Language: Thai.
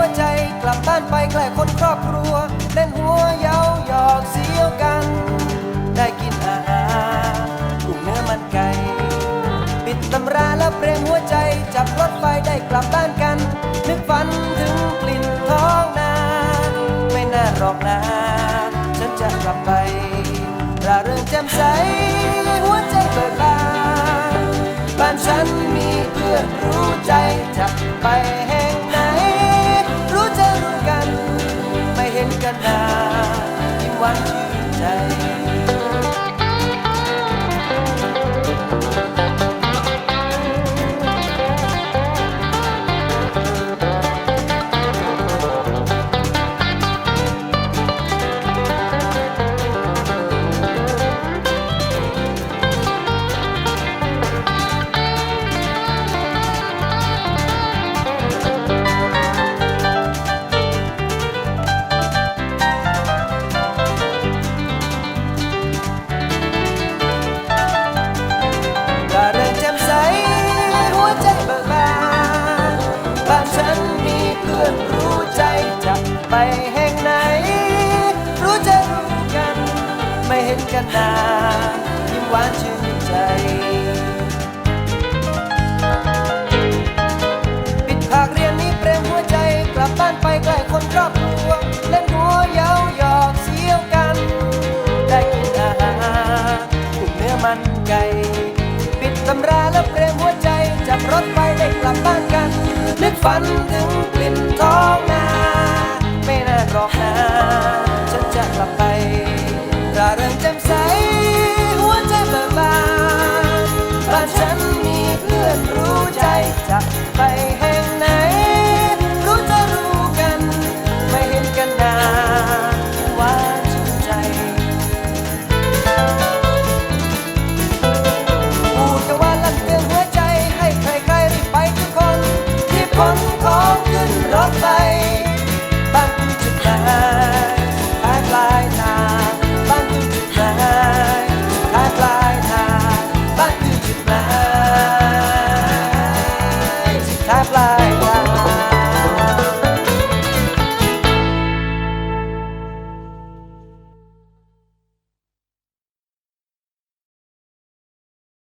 วใจกลับบ้านไปใกล้คนครอบครัว เล่นหัวเย้าหยอกเสียวกัน ได้กินอาหารกุ้งเนื้อมันไก่ปิดตำราแล้วเปรมหัวใจ จับรถไฟได้กลับบ้านกัน นึกฝันถึงกลิ่นท้องนาไม่น่าหรอกนะฉันจะกลับไปราเริงแจ่มใสหัวใจเบิกบานบ้านฉันมีเพื่อนรู้ใจจะไป พื่อนรู้ใจจะไปแห่งไหน รู้จะรู้กัน ไม่เห็นกันนานยิ้มหวานชื่นใจปิดภาคเรียนนี้เปรมหัวใจ กลับบ้านไปใกล้คนรอบครัว เล่นหัวเย้าหยอกเสียวกัน ได้กินอาหารกุ้งเนื้อมันไก่ปิดตำราแล้วเปรมหัวใจจับรถไปได้กลับบ้านกัน นึกฝันถึงกลิ่น love. tight line.